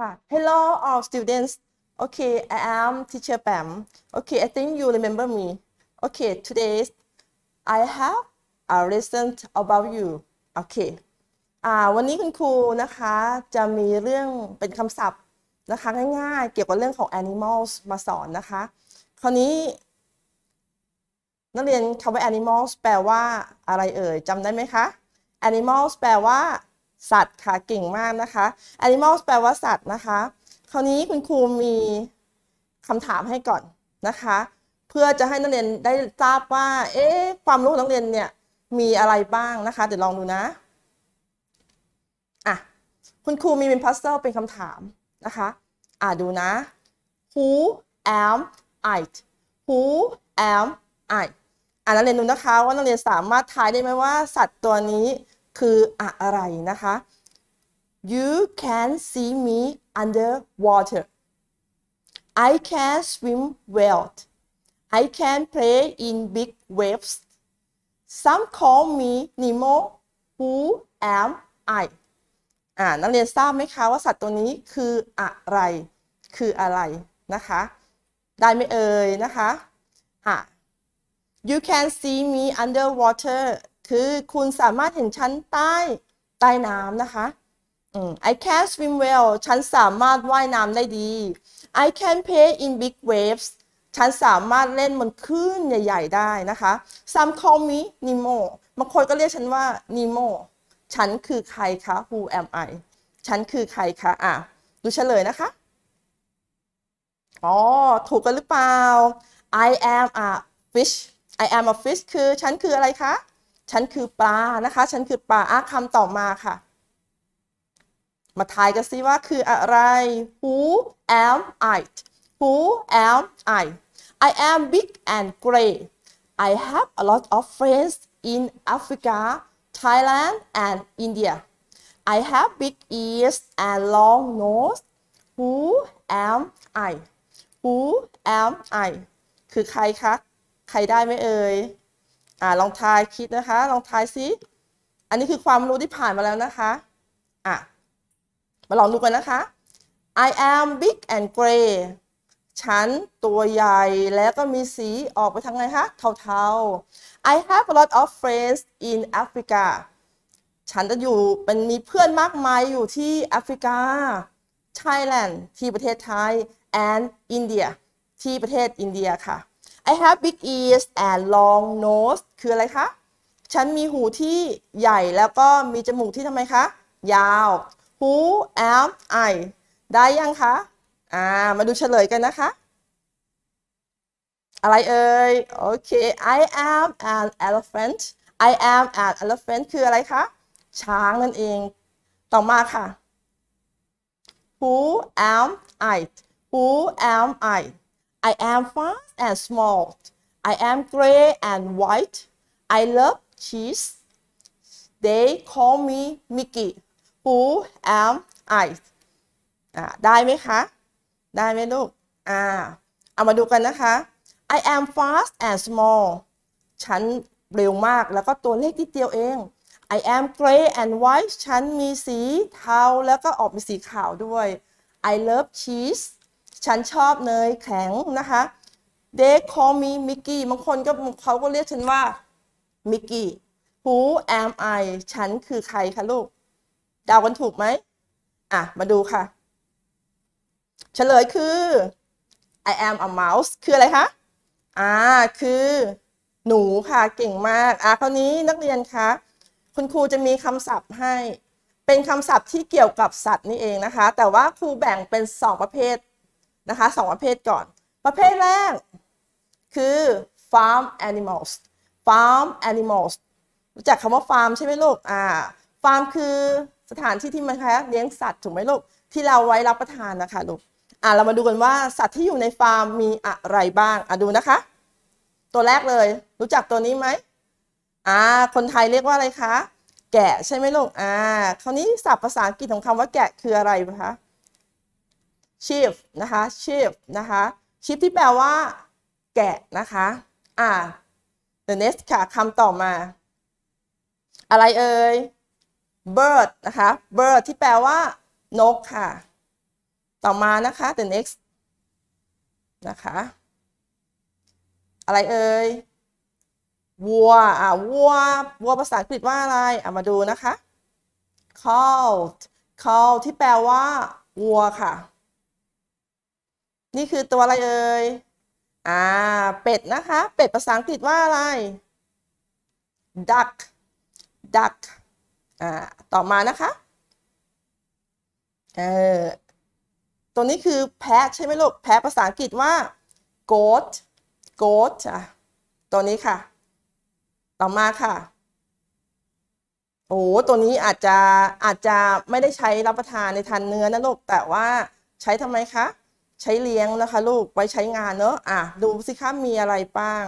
ค่ะ hello all students okay I am teacher Pam okay I think you remember me okay today I have a lesson about you okay อ่าวันนี้คุณครูนะคะจะมีเรื่องเป็นคำศัพท์นะคะง่ายๆ เกี่ยวกับเรื่องของ animals มาสอนนะคะ คราวนี้ นักเรียนคำว่า animals แปลว่าอะไรเอ่ยจำได้ไหมคะ animals แปลว่า สัตว์ค่ะเก่งมากนะคะ animals แปลว่าสัตว์นะคะ คราวนี้คุณครูมีคำถามให้ก่อนนะคะ เพื่อจะให้นักเรียนได้ทราบว่า เอ๊ะความรู้ของนักเรียนเนี่ยมีอะไรบ้างนะคะ เดี๋ยวลองดูนะอะคุณครูมีเป็นพัซเซิลเป็นคำถามนะคะ อะดูนะ Who am I Who am I อ่านนักเรียนดูนะคะว่านักเรียนสามารถทายได้ไหมว่าสัตว์ตัวนี้ คืออะไรนะคะ You can see me underwater I can swim well I can play in big waves Some call me Nemo Who am I อ่านักเรียนทราบไหมคะว่าสัตว์ตัวนี้คืออะไร คืออะไรนะคะ ได้ไหมเอ่ยนะคะอะ You can see me underwater คือคุณสามารถเห็นฉันใต้ใต้น้ำนะคะ I can swim well ฉันสามารถว่ายน้ำได้ดี I can play in big waves ฉันสามารถเล่นบนคลื่นใหญ่ ๆ ได้นะคะ Some call me Nemo บางคนก็เรียกฉันว่า Nemo ฉันคือใครคะ Who am I ฉันคือใครคะ อะ ดูเฉลยนะคะ อ๋อ ถูกกันหรือเปล่า I am a fish I am a fish คือ ฉันคืออะไรคะ ฉันคือปลานะคะ ฉันคือปลาอะคำต่อมาค่ะ มาทายกันสิว่าคืออะไร Who am I Who am I I am big and gray I have a lot of friends in Africa Thailand and India I have big ears and long nose Who am I Who am I คือใครคะ ใครได้ไหมเอ่ย อ่าลองทายคิดนะคะ ลองทายซิ อันนี้คือความรู้ที่ผ่านมาแล้วนะคะอะมาลองดูกันนะคะ I am big and gray ฉันตัวใหญ่แล้วก็มีสีออกไปทางไหนคะเทาๆ I have a lot of friends in Africa ฉันจะอยู่เป็นมีเพื่อนมากมายอยู่ที่แอฟริกา Thailand ที่ประเทศไทย and India ที่ประเทศอินเดียค่ะ I have big ears and long nose คืออะไรคะ ฉันมีหูที่ใหญ่แล้วก็มีจมูกที่ทำไมคะ ยาว Who am I ได้ยังคะ อ่า มาดูเฉลยกันนะคะ อะไรเอ่ย โอเค I am an elephant I am an elephant คืออะไรคะ ช้างนั่นเอง ต่อมาค่ะ Who am I Who am I I am fast and small I am gray and white I love cheese They call me Mickey Who am I อ่าได้ไหมคะ ได้ไหมลูก อ่า เอามาดูกันนะคะ I am fast and small ฉันเร็วมากแล้วก็ตัวเล็กนิดเดียวเอง I am gray and white ฉันมีสีเทาแล้วก็ออกเป็นสีขาวด้วย I love cheese ฉันชอบเนยแข็งนะคะ They call me Mickey บางคนก็เขาก็เรียกฉันว่า Mickey Who am I ฉันคือใครคะลูกเดากันถูกไหมอะ มาดูค่ะ เฉลยคือ I am a mouse คืออะไรคะอ่าคือหนูค่ะเก่งมาก อะคราวนี้นักเรียนคะคุณครูจะมีคำศัพท์ให้ เป็นคำศัพท์ที่เกี่ยวกับสัตว์นี่เองนะคะ แต่ว่าครูแบ่งเป็น 2 ประเภท นะคะสองประเภทก่อน ประเภทแรก คือ farm animals farm animals รู้จักคำว่าฟาร์มใช่ไหมลูกอ่าฟาร์มคือสถานที่ที่มันคะเลี้ยงสัตว์ถูกไหมลูกที่เราไว้รับประทานนะคะลูกอ่าเรามาดูกันว่าสัตว์ที่อยู่ในฟาร์มมีอะไรบ้างอะดูนะคะ ตัวแรกเลย รู้จักตัวนี้ไหมอ่าคนไทยเรียกว่าอะไรคะ แกะใช่ไหมลูกอ่าคราวนี้ศัพท์ภาษาอังกฤษของคำว่าแกะคืออะไรคะ sheep นะคะ sheep นะคะ sheep ที่แปลว่า แกะนะคะ อ่า the next ค่ะคำต่อมา อะไรเอ่ย bird นะคะ bird ที่แปลว่า นกค่ะ ต่อมานะคะ the next นะคะ อะไรเอ่ย วัว อะ วัว วัวภาษาอังกฤษว่าอะไร อะ มาดูนะคะ cow cow ที่แปลว่า วัวค่ะ นี่คือตัวอะไรเอ่ย อ่า เป็ดนะคะ เป็ดภาษาอังกฤษว่าอะไร duck duck อ่า ต่อมานะคะ เออ ตัวนี้คือแพะใช่ไหมลูก แพะภาษาอังกฤษว่า goat goat อะ ตัวนี้ค่ะ ต่อมาค่ะ โอ้ตัวนี้อาจจะอาจจะไม่ได้ใช้รับประทานในทานเนื้อนะลูก แต่ว่าใช้ทำไมคะ ใช้เลี้ยงนะคะ ลูกไว้ใช้งานเนอะอะดูสิคะมีอะไรบ้าง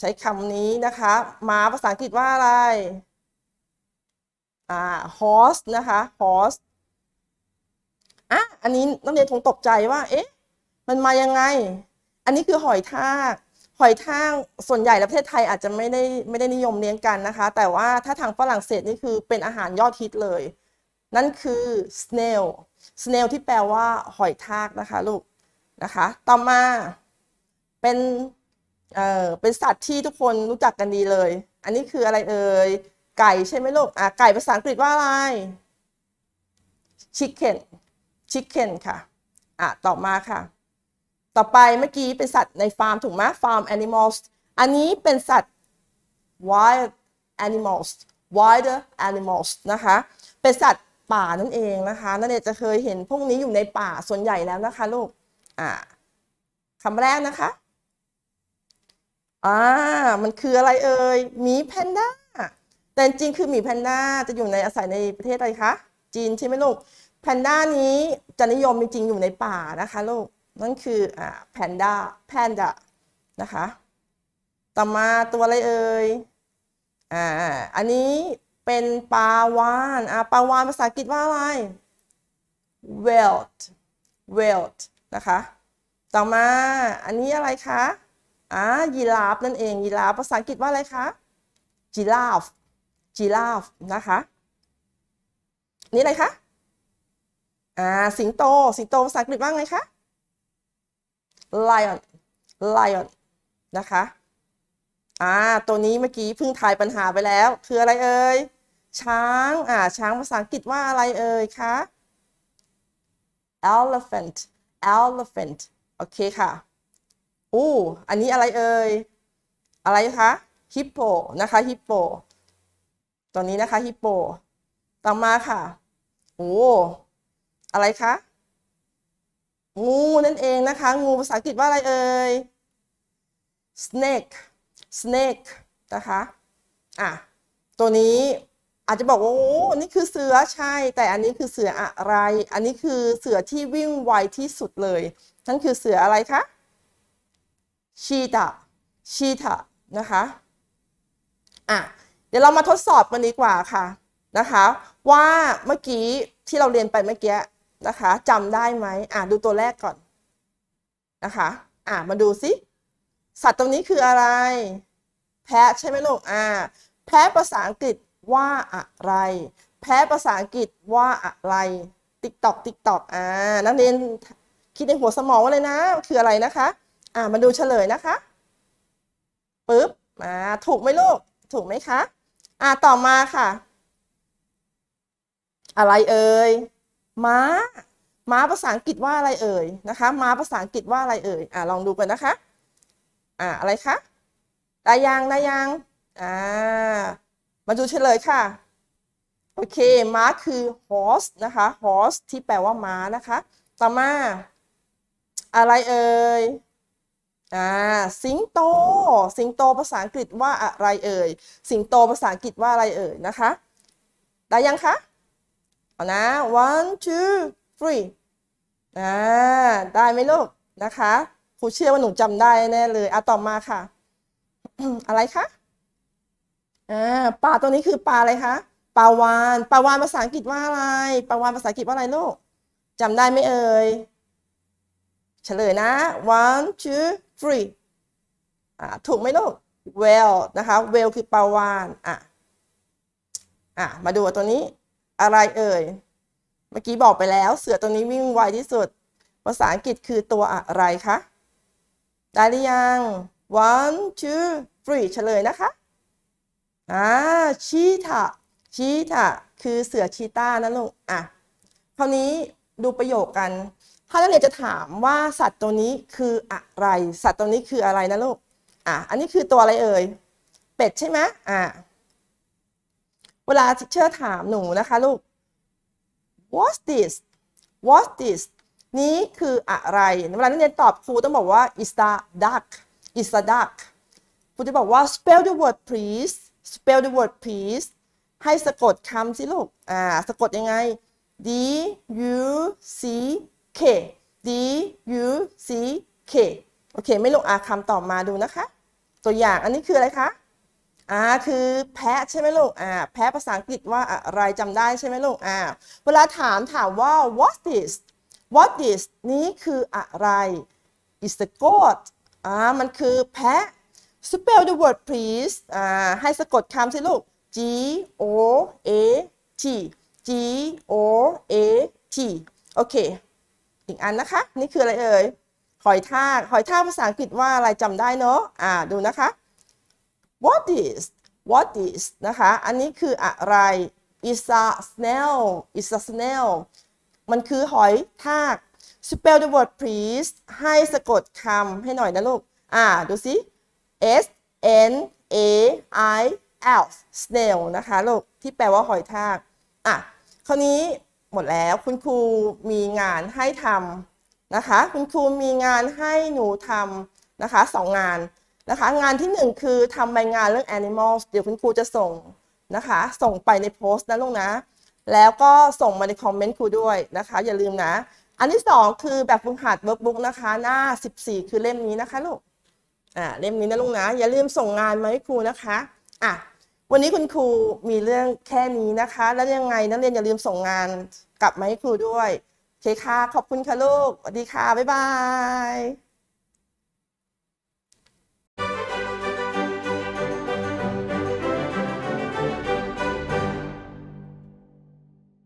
ใช้คำนี้นะคะม้าภาษาอังกฤษว่าอะไร อ่า horse นะคะ horse อะอันนี้นักเรียนคงตกใจว่า เอ๊ะ มันมายังไง อันนี้คือหอยทากหอยทากส่วนใหญ่ในประเทศไทยอาจจะไม่ได้ไม่ได้นิยมเลี้ยงกันนะคะ แต่ว่าถ้าทางฝรั่งเศสนี่คือเป็นอาหารยอดฮิตเลย นั่นคือ snail snail ที่แปลว่าหอยทากนะคะลูกนะคะ ต่อมาเป็นเอ่อเป็นสัตว์ที่ทุกคนรู้จักกันดีเลย อันนี้คืออะไรเอ่ยไก่ใช่ไหมลูกอะไก่ภาษาอังกฤษว่าอะไร chicken chicken ค่ะอะต่อมาค่ะ ต่อไปเมื่อกี้เป็นสัตว์ในฟาร์มถูกไหม farm animals อันนี้เป็นสัตว์ wild animals wild animals นะคะ เป็นสัตว์ ป่านั่นเองนะคะนั่นเองจะเคยเห็นพวกนี้อยู่ในป่าส่วนใหญ่แล้วนะคะลูกอ่าคำแรกนะคะอ่ามันคืออะไรเอ่ยหมีแพนด้าแต่จริงคือหมีแพนด้าจะอยู่ในอาศัยในประเทศอะไรคะจีนใช่ไหมลูกแพนด้านี้จะนิยมจริงๆอยู่ในป่านะคะลูกนั่นคืออ่าแพนด้าแพนด้านะคะ ต่อมาตัวอะไรเอ่ยอ่าอันนี้ เป็นปลาวาฬอ่าปลาวาฬภาษาอังกฤษว่าอะไร whale whale นะคะ ต่อมาอันนี้อะไรคะอ่ายีราฟนั่นเองยีราฟภาษาอังกฤษว่าอะไรคะ giraffe giraffe นะคะนี่อะไรคะอ่าสิงโตสิงโตภาษาอังกฤษว่าไงคะ lion lion นะคะอ่าตัวนี้เมื่อกี้เพิ่งทายปัญหาไปแล้ว คืออะไรเอ่ย ช้างอ่าช้างภาษาอังกฤษว่าอะไรเอ่ยคะ elephant elephant โอเคค่ะอู้อันนี้อะไรเอ่ย อะไรคะ hippo นะคะ hippo ตัวนี้นะคะ hippo ต่อมาค่ะโอ้อะไรคะงูนั่นเองนะคะ งูภาษาอังกฤษว่าอะไรเอ่ย snake snake นะคะ อะ ตัวนี้ อาจจะบอกว่าโอ้นนี้คือเสือใช่ แต่อันนี้คือเสืออะไร อันนี้คือเสือที่วิ่งไวที่สุดเลยนั่นคือเสืออะไรคะชีตาชีตานะคะอะเดี๋ยวเรามาทดสอบกันดีกว่าค่ะนะคะ ว่าเมื่อกี้ที่เราเรียนไปเมื่อกี้นะคะจำได้ไหมอะดูตัวแรกก่อนนะคะอะมาดูสิสัตว์ตรงนี้คืออะไร แพะใช่ไหมลูกอ่าแพะภาษาอังกฤษ ว่าอะไร แพะภาษาอังกฤษว่าอะไร ติ๊กตอกติ๊กตอกอ่านักเรียนคิดในหัวสมองว่าเลยนะ คืออะไรนะคะ อ่ามาดูเฉลยนะคะปึ๊บอ่าถูกไหมลูก ถูกไหมคะ อ่าต่อมาค่ะ อะไรเอ่ยม้า ม้าภาษาอังกฤษว่าอะไรเอ่ยนะคะ ม้าภาษาอังกฤษว่าอะไรเอ่ยอ่าลองดูกันนะคะ อ่าอะไรคะได้ยังได้ยังอ่า มาดูเฉลยค่ะ โอเค ม้าคือ horse นะคะ horse ที่แปลว่าม้านะคะ ต่อมา อะไรเอ่ย อ่า สิงโต สิงโตภาษาอังกฤษว่าอะไรเอ่ย สิงโตภาษาอังกฤษว่าอะไรเอ่ยนะคะ ได้ยังคะ เอานะ one two three อ่า ได้ไหมลูกนะคะ ครูเชื่อว่าหนูจำได้แน่เลย อะต่อมาค่ะ อะไรคะ อ่าปลาตัวนี้คือปลาอะไรคะปลาวาฬปลาวาฬภาษาอังกฤษว่าอะไรปลาวาฬภาษาอังกฤษว่าอะไรลูกจำได้ไหมเอ่ยเฉลยนะ one two three อ่าถูกไหมลูก whale นะคะ whale คือปลาวาฬอะอะมาดูตัวนี้อะไรเอ่ย เมื่อกี้บอกไปแล้ว เสือตัวนี้วิ่งไวที่สุด ภาษาอังกฤษคือตัวอะไรคะ ได้หรือยัง one two three เฉลยนะคะ อ่าชีตาชีตาคือเสือชีต้านะลูกอะคราวนี้ดูประโยคกัน ถ้านักเรียนจะถามว่าสัตว์ตัวนี้คืออะไร สัตว์ตัวนี้คืออะไรนะลูกอะอันนี้คือตัวอะไรเอ่ยเป็ดใช่ไหมอะเวลาเชื่อถามหนูนะคะลูก what's this what's this นี้คืออะไรเวลานักเรียนตอบครูต้องบอกว่า is a duck is a duck ครูจะบอกว่า spell the word please spell the word please ให้สะกดคำสิลูก อ่า สะกดยังไง D U C K D U C K โอเค ไม่ลงอาคำต่อมาดูนะคะ ตัวอย่างอันนี้คืออะไรคะ อ่า คือแพะใช่ไหมลูก อ่า แพะภาษาอังกฤษว่าอะไรจำได้ใช่ไหมลูก อ่า เวลาถามถามว่า what this what this นี้คืออะไร is the goat อ่า มันคือแพะ spell the word please อ่าให้สะกดคำสิลูก G O A T G O A T โอเค อีกอันนะคะ นี่คืออะไรเอ่ย หอยทาก หอยทากภาษาอังกฤษว่าอะไรจำได้เนอะอ่า ดูนะคะ what is what is นะคะ อันนี้คืออะไร is a snail is a snail มันคือหอยทาก spell the word please ให้สะกดคำให้หน่อยนะลูก อ่า ดูสิ S N A I L snail นะคะลูกที่แปลว่าหอยทากอะคราวนี้หมดแล้วคุณครูมีงานให้ทำนะคะ คุณครูมีงานให้หนูทำนะคะสองงานนะคะ งานที่หนึ่งคือทำใบงานเรื่อง animals เดี๋ยวคุณครูจะส่งนะคะ ส่งไปในโพสต์นะลูกนะ แล้วก็ส่งมาในคอมเมนต์ครูด้วยนะคะ อย่าลืมนะ อันที่สองคือแบบฝึกหัดเวิร์กบุ๊กนะคะ หน้า 14 คือเล่มนี้นะคะลูก อ่าเล่มนี้นะลูกนะ อย่าลืมส่งงานมาให้ครูนะคะอะวันนี้คุณครูมีเรื่องแค่นี้นะคะ แล้วยังไงนักเรียนอย่าลืมส่งงานกลับมาให้ครูด้วยเคค่ะขอบคุณค่ะลูกสวัสดีค่ะบ๊ายบาย